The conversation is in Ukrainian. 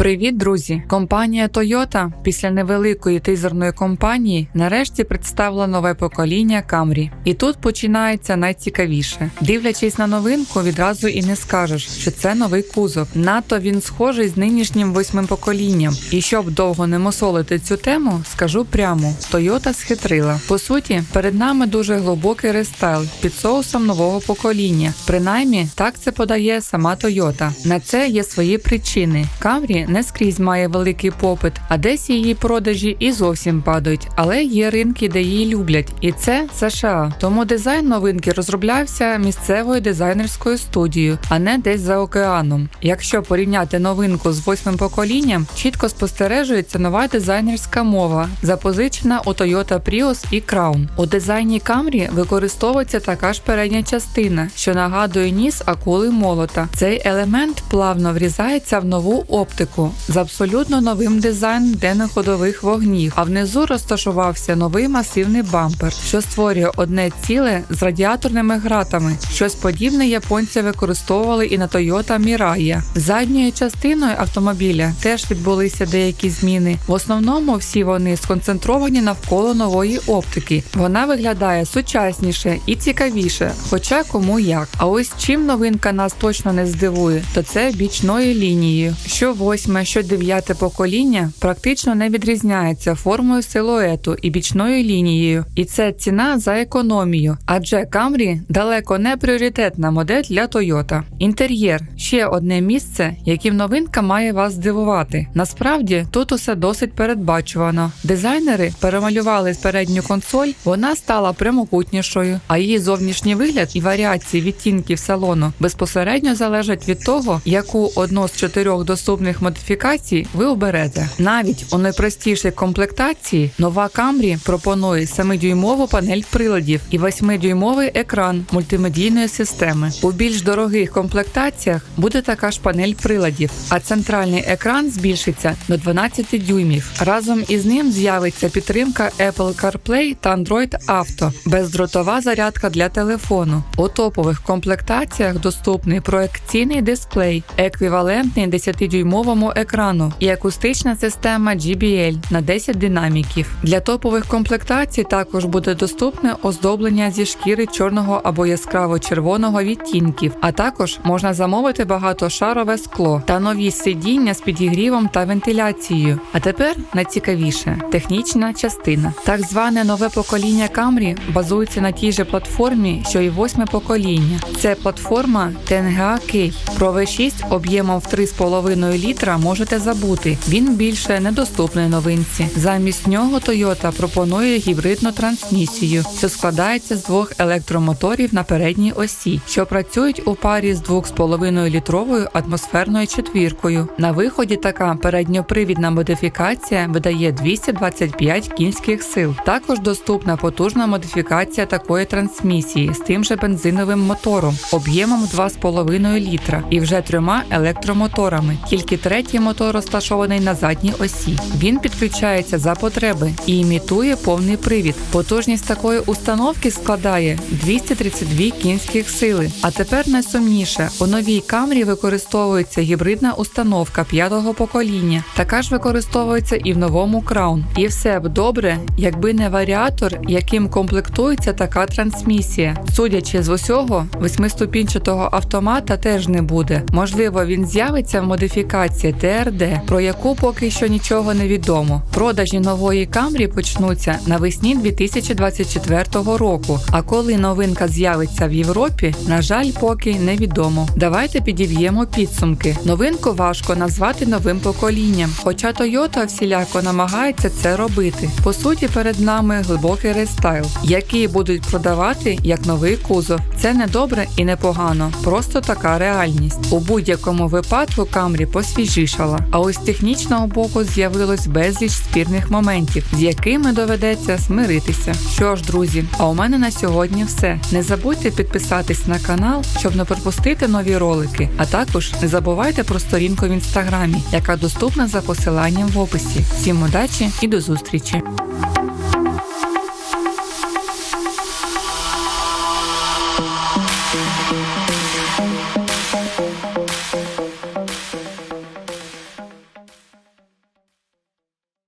Привіт, друзі! Компанія Toyota після невеликої тизерної кампанії нарешті представила нове покоління Camry. І тут починається найцікавіше. Дивлячись на новинку, відразу і не скажеш, що це новий кузов. Надто він схожий з нинішнім восьмим поколінням. І щоб довго не мосолити цю тему, скажу прямо: Toyota схитрила. По суті, перед нами дуже глибокий рестайл під соусом нового покоління. Принаймні, так це подає сама Toyota. На це є свої причини. Camry не скрізь має великий попит, а десь її продажі і зовсім падають. Але є ринки, де її люблять, і це США. Тому дизайн новинки розроблявся місцевою дизайнерською студією, а не десь за океаном. Якщо порівняти новинку з восьмим поколінням, чітко спостережується нова дизайнерська мова, запозичена у Toyota Prius і Crown. У дизайні Camry використовується така ж передня частина, що нагадує ніс акули молота. Цей елемент плавно врізається в нову оптику з абсолютно новим дизайном денних ходових вогнів, а внизу розташувався новий масивний бампер, що створює одне ціле з радіаторними гратами. Щось подібне японці використовували і на Toyota Mirai. Задньою частиною автомобіля теж відбулися деякі зміни. В основному всі вони сконцентровані навколо нової оптики. Вона виглядає сучасніше і цікавіше, хоча кому як. А ось чим новинка нас точно не здивує, то це бічною лінією. Що восьме, що дев'яте покоління практично не відрізняється формою силуету і бічною лінією, і це ціна за економію, адже Camry далеко не пріоритетна модель для Toyota. Інтер'єр ще одне місце, яким новинка має вас здивувати. Насправді тут усе досить передбачувано. Дизайнери перемалювали передню консоль, вона стала прямокутнішою, а її зовнішній вигляд і варіації відтінків салону безпосередньо залежать від того, яку одну з чотирьох доступних модифікацій ви оберете. Навіть у найпростішій комплектації нова Camry пропонує 7-дюймову панель приладів і 8-дюймовий екран мультимедійної системи. У більш дорогих комплектаціях буде така ж панель приладів, а центральний екран збільшиться до 12 дюймів. Разом із ним з'явиться підтримка Apple CarPlay та Android Auto, бездротова зарядка для телефону. У топових комплектаціях доступний проекційний дисплей, еквівалентний 10-дюймовому екрану і акустична система GBL на 10 динаміків. Для топових комплектацій також буде доступне оздоблення зі шкіри чорного або яскраво-червоного відтінків, а також можна замовити багатошарове скло та нові сидіння з підігрівом та вентиляцією. А тепер найцікавіше технічна частина. Так зване нове покоління Camry базується на тій же платформі, що й восьме покоління. Це платформа TNGA K. Про V6 об'ємом в 3,5 літра можете забути. Він більше недоступний новинці. Замість нього Toyota пропонує гібридну трансмісію, що складається з двох електромоторів на передній осі, що працюють у парі з 2,5 літровою атмосферною четвіркою. На виході така передньопривідна модифікація видає 225 кінських сил. Також доступна потужна модифікація такої трансмісії з тим же бензиновим мотором, об'ємом 2,5 літра і вже трьома електромоторами. Тільки третій мотор розташований на задній осі. Він підключається за потреби і імітує повний привід. Потужність такої установки складає 232 кінських сили. А тепер найсумніше у новій камрі використовується гібридна установка п'ятого покоління. Така ж використовується і в новому Crown. І все б добре, якби не варіатор, яким комплектується така трансмісія. Судячи з усього, восьмиступінчатого автомата теж не буде. Можливо, він з'явиться в модифікації TRD, про яку поки що нічого не відомо. Продажі нової Camry почнуться навесні 2024 року. А коли новинка з'явиться в Європі, на жаль, поки невідомо. Давайте підіб'ємо підсумки. Новинку важко назвати новим поколінням, хоча Toyota всіляко намагається це робити. По суті, перед нами глибокий рестайл, який будуть продавати як новий кузов. Це не добре і не погано, просто така реальність. У будь-якому випадку Camry посвіжішала. А ось з технічного боку з'явилось безліч спірних моментів, з якими доведеться смиритися. Що ж, друзі, а у мене на сьогодні все. Не забудьте підписатись на канал, щоб не пропустити нові ролики. А також не забувайте про сторінку в інстаграмі, яка доступна за посиланням в описі. Всім удачі і до зустрічі!